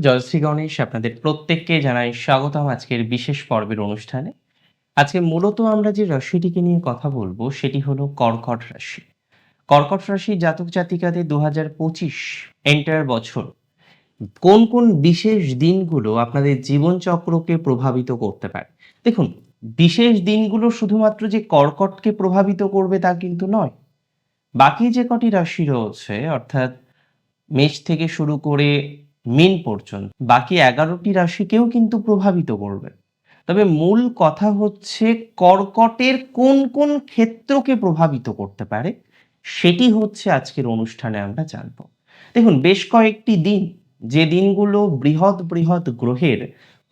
জয়শ্রী গণেশ আপনাদের প্রত্যেককে জানাই স্বাগতম আজকের বিশেষ পর্বের অনুষ্ঠানে। আজকে মূলত আমরা যে রাশিটিকে নিয়ে কথা বলব, সেটি হলো কর্কট রাশি। কর্কট রাশি জাতক জাতিকাদের দু হাজার পঁচিশ এন্টার বছর। কোন কোন বিশেষ দিনগুলো আপনাদের জীবনচক্রকে প্রভাবিত করতে পারে? দেখুন, বিশেষ দিনগুলো শুধুমাত্র যে কর্কটকে প্রভাবিত করবে তা কিন্তু নয়। বাকি যে কটি রাশি রয়েছে, অর্থাৎ মেষ থেকে শুরু করে মিন পর্যন্ত। বাকি এগারোটি রাশিকেও কিন্তু প্রভাবিত করবে। তবে মূল কথা হচ্ছে কর্কটের কোন কোন ক্ষেত্রকে প্রভাবিত করতে পারে, সেটি হচ্ছে আজকের অনুষ্ঠানে আমরা জানব। দেখুন, বেশ কয়েকটি দিন, যে দিনগুলো বৃহৎ বৃহৎ গ্রহের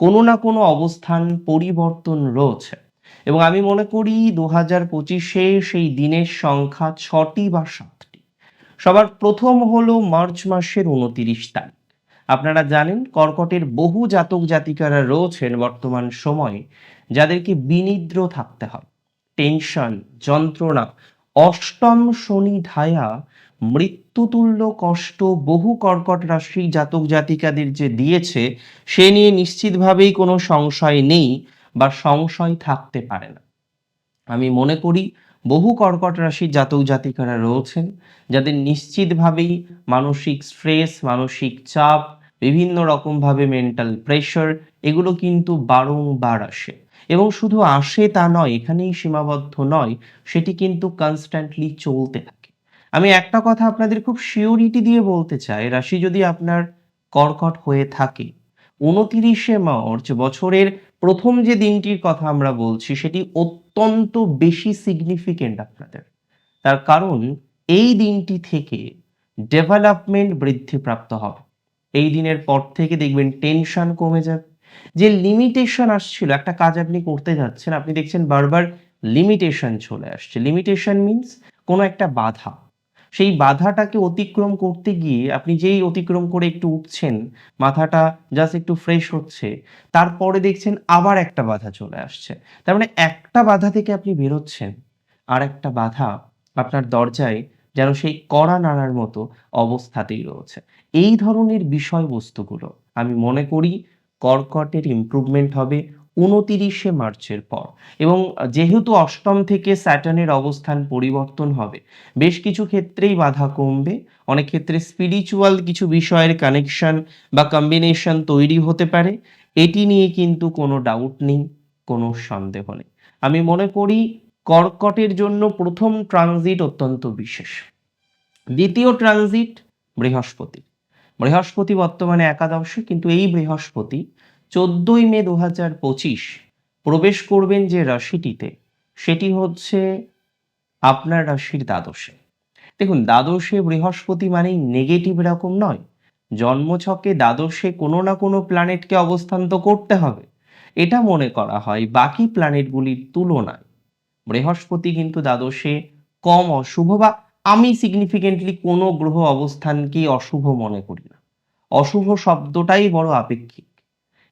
কোনো না কোনো অবস্থান পরিবর্তন রয়েছে। এবং আমি মনে করি দু হাজার পঁচিশে সেই দিনের সংখ্যা ছটি বা সাতটি। সবার প্রথম হলো মার্চ মাসের উনতিরিশ তারিখ। আপনারা জানেন, কর্কটের বহু জাতক জাতিকারা রয়েছেন বর্তমান সময়ে, যাদেরকে বিনিদ্র থাকতে হয়। টেনশন, যন্ত্রণা, অষ্টম শনি ধায়া, মৃত্যুতুল্য কষ্ট বহু কর্কট রাশি জাতক জাতিকাদের যে দিয়েছে, সে নিয়ে নিশ্চিতভাবেই কোনো সংশয় নেই বা সংশয় থাকতে পারে না। আমি মনে করি, বহু কর্কট রাশির জাতক জাতিকারা রয়েছেন, যাদের নিশ্চিতভাবেই মানসিক স্ট্রেস মানসিক চাপ বিভিন্ন রকমভাবে মেন্টাল প্রেশার এগুলো কিন্তু বারংবার আসে। এবং শুধু আসে তা নয়, এখানেই সীমাবদ্ধ নয়, সেটি কিন্তু কনস্ট্যান্টলি চলতে থাকে। আমি একটা কথা আপনাদের খুব শিওরিটি দিয়ে বলতে চাই, রাশি যদি আপনার কর্কট হয়ে থাকে, উনতিরিশে মার্চ বছরের প্রথম যে দিনটির কথা আমরা বলছি, সেটি অত্যন্ত বেশি সিগনিফিকেন্ট আপনাদের। তার কারণ, এই দিনটি থেকে ডেভেলপমেন্ট বৃদ্ধিপ্রাপ্ত হবে। এই দিনের পর থেকে দেখবেন টেনশন কমে যাবে। যে লিমিটেশন আসছিল, একটা কাজ আপনি করতে যাচ্ছেন, আপনি দেখছেন বারবার লিমিটেশন চলে আসছে। লিমিটেশন মিন্স কোনো একটা বাধা। সেই বাধাটাকে অতিক্রম করতে গিয়ে আপনি যেই অতিক্রম করে একটু উঠছেন, মাথাটা জাস্ট একটু ফ্রেশ হচ্ছে, তারপরে দেখছেন আবার একটা বাধা চলে আসছে। তার মানে একটা বাধা থেকে আপনি বেরোচ্ছেন, আর একটা বাধা আপনার দরজায় যেন সেই কড়া নাড়ার মতো অবস্থাতেই রয়েছে। এই ধরনের বিষয়বস্তুগুলো আমি মনে করি কর্কটের ইমপ্রুভমেন্ট হবে উনতিরিশে মার্চের পর। এবং যেহেতু অষ্টম থেকে স্যাটার্নের অবস্থান পরিবর্তন হবে, বেশ কিছু ক্ষেত্রেই বাধা কমবে। অনেক ক্ষেত্রে স্পিরিচুয়াল কিছু বিষয়ের কানেকশন বা কম্বিনেশন তৈরি হতে পারে। এটি নিয়ে কিন্তু কোনো ডাউট নেই, কোনো সন্দেহ নেই। আমি মনে করি কর্কটের জন্য প্রথম ট্রানজিট অত্যন্ত বিশেষ। দ্বিতীয় ট্রানজিট বৃহস্পতি বৃহস্পতি বর্তমানে একাদশে, কিন্তু এই বৃহস্পতি চোদ্দই মে দু হাজার পঁচিশ প্রবেশ করবেন যে রাশিটিতে, সেটি হচ্ছে আপনার রাশির দ্বাদশে। দেখুন, দ্বাদশে বৃহস্পতি মানেই নেগেটিভ এরকম নয়। জন্মছকে দ্বাদশে কোনো না কোনো প্ল্যানেটকে অবস্থান তো করতে হবে। এটা মনে করা হয় বাকি প্ল্যানেটগুলির তুলনায়। বৃহস্পতি কিন্তু দ্বাদশে কম অশুভ বা আমি সিগনিফিকেন্টলি কোনো গ্রহ অবস্থানকেই অশুভ মনে করি না। অশুভ শব্দটাই বড় আপেক্ষিক।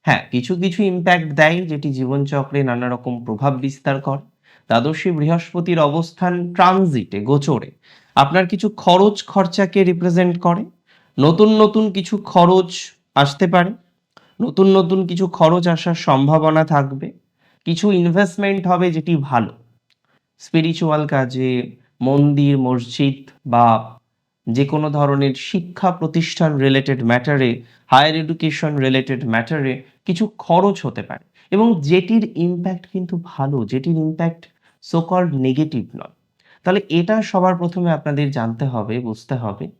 হ্যাঁ কিছু কিছু ইম্প্যাক্ট দেয় যেটি জীবনচক্রে নানা রকম প্রভাব বিস্তার করে। দ্বাদশী বৃহস্পতির অবস্থান ট্রানজিটে গোচরে। আপনার কিছু খরচ খরচাকে রিপ্রেজেন্ট করে। নতুন নতুন কিছু খরচ আসতে পারে। নতুন নতুন কিছু খরচ আসার সম্ভাবনা থাকবে। কিছু ইনভেস্টমেন্ট হবে যেটি ভালো। স্পিরিচুয়াল কাজে মন্দির, মসজিদ বা যে কোনো ধরনের শিক্ষা প্রতিষ্ঠান রিলেটেড ম্যাটারে হায়ার এডুকেশন রিলেটেড ম্যাটারে কিছু খরচ হতে পারে। এবং যেটির ইম্প্যাক্ট কিন্তু ভালো, যেটির ইম্প্যাক্ট সোকল্ড নেগেটিভ নয়। তাহলে এটা সবার প্রথমে আপনাদের জানতে হবে, বুঝতে হবে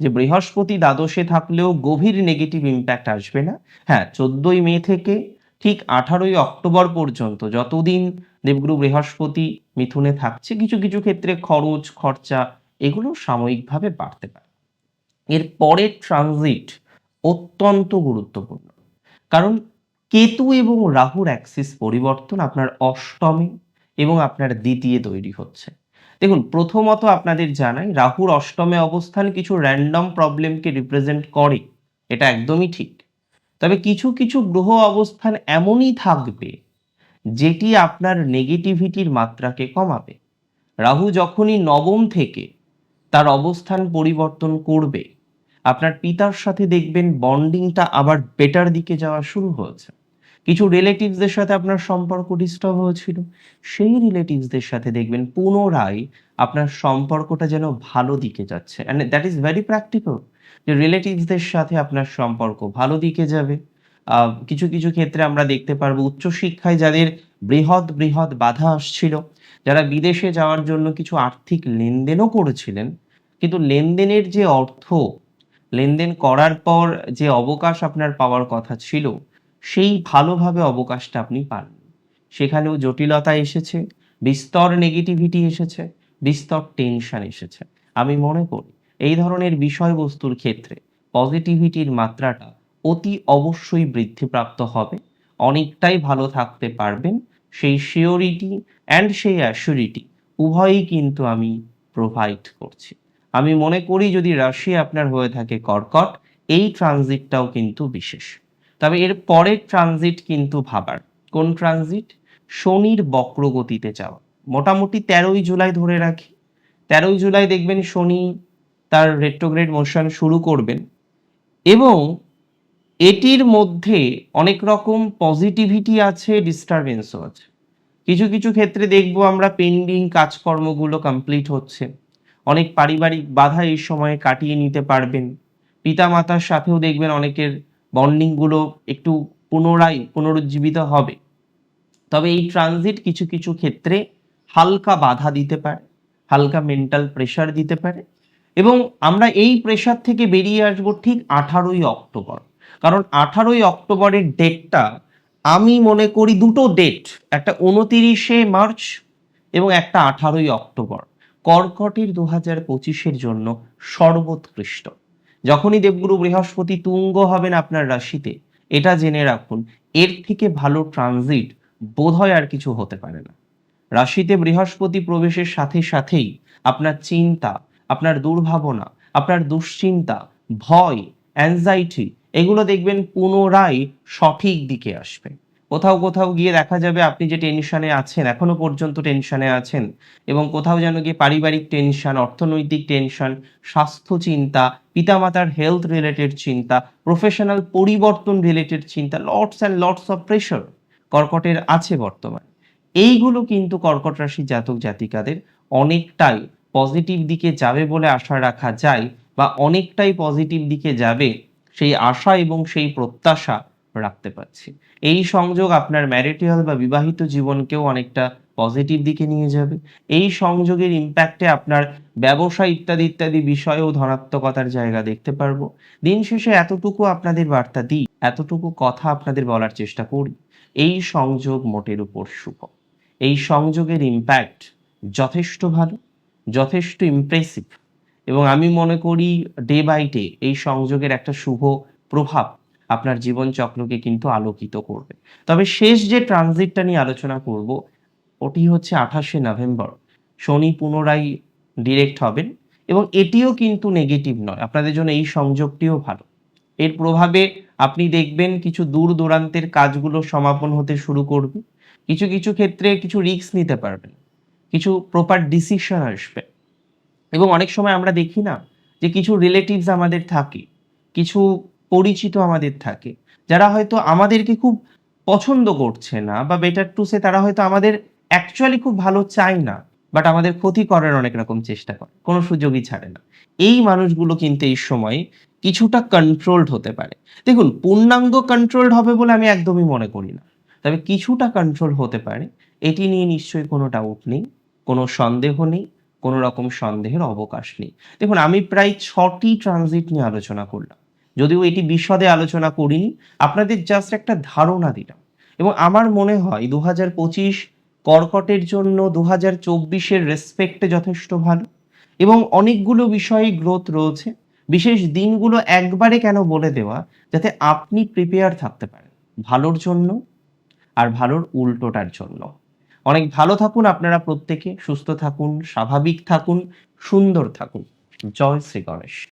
যে বৃহস্পতি দ্বাদশে থাকলেও গভীর নেগেটিভ ইম্প্যাক্ট আসবে না। হ্যাঁ চোদ্দই মে থেকে ঠিক আঠারোই অক্টোবর পর্যন্ত যতদিন দেবগুরু বৃহস্পতি মিথুনে থাকছে, কিছু কিছু ক্ষেত্রে খরচ, খরচা এগুলো সাময়িকভাবে বাড়তে পারে। এর পরের ট্রানজিট অত্যন্ত গুরুত্বপূর্ণ। কারণ কেতু এবং রাহুর অ্যাক্সিস পরিবর্তন আপনার অষ্টমে এবং আপনার দ্বিতীয় তৈরি হচ্ছে। দেখুন, প্রথমত আপনাদের জানাই, রাহুর অষ্টমে অবস্থান কিছু র্যান্ডম প্রবলেমকে রিপ্রেজেন্ট করে, এটা একদমই ঠিক। তবে কিছু কিছু গ্রহ অবস্থান এমনই থাকবে, যেটি আপনার নেগেটিভিটির মাত্রাকে কমাবে। রাহু যখনই নবম থেকে তার অবস্থান পরিবর্তন করবে, আপনার পিতার সাথে দেখবেন বন্ডিংটা আবার বেটার দিকে যাওয়া শুরু হয়েছে। কিছু রিলেটিভসদের সাথে আপনার সম্পর্ক ডিস্টার্ব হয়েছিল, সেই রিলেটিভসদের সাথে দেখবেন পুনরায় আপনার সম্পর্কটা যেন ভালো দিকে যাচ্ছে। And that is very practical যে রিলেটিভসদের সাথে আপনার সম্পর্ক ভালো দিকে যাবে। কিছু কিছু ক্ষেত্রে আমরা দেখতে পারব উচ্চশিক্ষায় যাদের বৃহৎ বৃহৎ বাধা আসছিল, যারা বিদেশে যাওয়ার জন্য কিছু আর্থিক লেনদেনও করেছিলেন। কিন্তু লেনদেনের যে অর্থ, লেনদেন করার পর যে অবকাশ আপনার পাওয়ার কথা ছিল, সেই ভালোভাবে অবকাশটা আপনি পান সেখানেও জটিলতা এসেছে, বিস্তর নেগেটিভিটি এসেছে, বিস্তর টেনশন এসেছে। আমি মনে করি এই ধরনের বিষয়বস্তুর ক্ষেত্রে পজিটিভিটির মাত্রাটা অতি অবশ্যই বৃদ্ধিপ্রাপ্ত হবে। অনেকটাই ভালো থাকতে পারবেন। সেই শিওরিটি অ্যান্ড সেই অ্যাসিউরিটি উভয়ই কিন্তু আমি প্রোভাইড করছি। আমি মনে করি যদি রাশি আপনার হয়ে থাকে কর্কট, এই ট্রানজিটটাও কিন্তু বিশেষ। তবে এর পরের ট্রানজিট কিন্তু ভাবার। কোন ট্রানজিট শনির বক্রগতিতে যাওয়া। মোটামুটি তেরোই জুলাই ধরে রাখি। তেরোই জুলাই দেখবেন শনি তার রেট্রোগ্রেড মোশন শুরু করবেন এবং এটির মধ্যে অনেক রকম পজিটিভিটি আছে ডিস্টারবেন্সও আছে। কিছু কিছু ক্ষেত্রে দেখব আমরা পেন্ডিং কাজকর্মগুলো কমপ্লিট হচ্ছে। অনেক পারিবারিক বাধা এই সময়ে কাটিয়ে নিতে পারবেন। পিতামাতার সাথেও দেখবেন অনেকের বন্ডিংগুলো একটু পুনরায় পুনরুজ্জীবিত হবে। তবে এই ট্রানজিট কিছু কিছু ক্ষেত্রে হালকা বাধা দিতে পারে, হালকা মেন্টাল প্রেশার দিতে পারে। এবং আমরা এই প্রেশার থেকে বেরিয়ে আসব ঠিক আঠারোই অক্টোবর। কারণ আঠারোই অক্টোবরের ডেটটা আমি মনে করি দুটো ডেট একটা উনতিরিশে মার্চ এবং একটা আঠারোই অক্টোবর। কর্কটের দু হাজার পঁচিশের জন্য সর্বোৎকৃষ্ট। যখনই দেবগুরু বৃহস্পতি তুঙ্গ হবেন আপনার রাশিতে, এটা জেনে রাখুন, এর থেকে ভালো ট্রানজিট বোধহয় আর কিছু হতে পারে না। রাশিতে বৃহস্পতি প্রবেশের সাথে সাথেই আপনার চিন্তা আপনার দুর্ভাবনা, আপনার দুশ্চিন্তা, ভয় অ্যাংজাইটি এগুলো দেখবেন পুনরায় সঠিক দিকে আসবে। কোথাও কোথাও গিয়ে দেখা যাবে আপনি যে টেনশনে আছেন, এখনও পর্যন্ত টেনশনে আছেন এবং কোথাও যেন গিয়ে পারিবারিক টেনশন অর্থনৈতিক টেনশন স্বাস্থ্য চিন্তা, পিতামাতার হেলথ রিলেটেড চিন্তা প্রফেশনাল পরিবর্তন রিলেটেড চিন্তা lots and lots of pressure কর্কটের আছে বর্তমান। এইগুলো কিন্তু কর্কট রাশি জাতক জাতিকাদের অনেকটাই পজিটিভ দিকে যাবে বলে আশা রাখা যায় বা অনেকটাই পজিটিভ দিকে যাবে, সেই আশা এবং সেই প্রত্যাশা রাখতে পারছি। এই সংযোগ আপনার ম্যারিটিয়াল বা বিবাহিত জীবনকেও অনেকটা পজিটিভ দিকে নিয়ে যাবে। এই সংযোগের ইম্প্যাক্টে আপনার ব্যবসা ইত্যাদি ইত্যাদি বিষয়েও ধনাত্মকতার জায়গা দেখতে পারব। দিন শেষে এতটুকু আপনাদের বার্তা দিই, এতটুকু কথা আপনাদের বলার চেষ্টা করি। এই সংযোগ মোটের উপর শুভ। এই সংযোগের ইম্প্যাক্ট যথেষ্ট ভালো। যথেষ্ট ইমপ্রেসিভ এবং আমি মনে করি ডে বাই ডে এই সংযোগের একটা শুভ প্রভাব আপনার জীবন চক্রকে কিন্তু আলোকিত করবে। তবে শেষ যে ট্রানজিটটা নিয়ে আলোচনা করব, ওটি হচ্ছে আঠাশে নভেম্বর। শনি পুনরায় ডিরেক্ট হবেন এবং এটিও কিন্তু নেগেটিভ নয়। আপনাদের জন্য এই সংযোগটিও ভালো। এর প্রভাবে আপনি দেখবেন কিছু দূর দূরান্তের কাজগুলো সমাপন হতে শুরু করবে। কিছু কিছু ক্ষেত্রে কিছু রিস্ক নিতে পারবেন। কিছু প্রপার ডিসিশন আসবে। এবং অনেক সময় আমরা দেখি না যে কিছু রিলেটিভস আমাদের থাকে, কিছু পরিচিত আমাদের থাকে, যারা হয়তো আমাদেরকে খুব পছন্দ করছে না, বা বেটার টু সে তারা হয়তো আমাদের অ্যাকচুয়ালি খুব ভালো চায় না বাট আমাদের ক্ষতি করার অনেক রকম চেষ্টা করে, কোনো সুযোগই ছাড়ে না। এই মানুষগুলো কিন্তু এই সময় কিছুটা কন্ট্রোলড হতে পারে। দেখুন, পূর্ণাঙ্গ কন্ট্রোলড হবে বলে আমি একদমই মনে করি না। তবে কিছুটা কন্ট্রোল হতে পারে। এটি নিয়ে নিশ্চয়ই কোনো ডাউট নেই, কোনো সন্দেহ নেই, কোনো রকম সন্দেহের অবকাশ নেই। দেখুন, আমি প্রায় ছটি ট্রানজিট নিয়ে আলোচনা করলাম। যদিও এটি বিশদে আলোচনা করিনি, আপনাদের জাস্ট একটা ধারণা দিলাম। এবং আমার মনে হয় দু হাজার পঁচিশ কর্কটের জন্য দু হাজার চব্বিশের রেসপেক্টে যথেষ্ট ভালো। এবং অনেকগুলো বিষয়ে গ্রোথ রয়েছে। বিশেষ দিনগুলো একবারে কেন বলে দেওয়া? যাতে আপনি প্রিপেয়ার থাকতে পারেন। ভালোর জন্য আর ভালোর উল্টোটার জন্য। অনেক ভালো থাকুন আপনারা প্রত্যেকে, সুস্থ থাকুন, স্বাভাবিক থাকুন, সুন্দর থাকুন। জয় শ্রী গণেশ।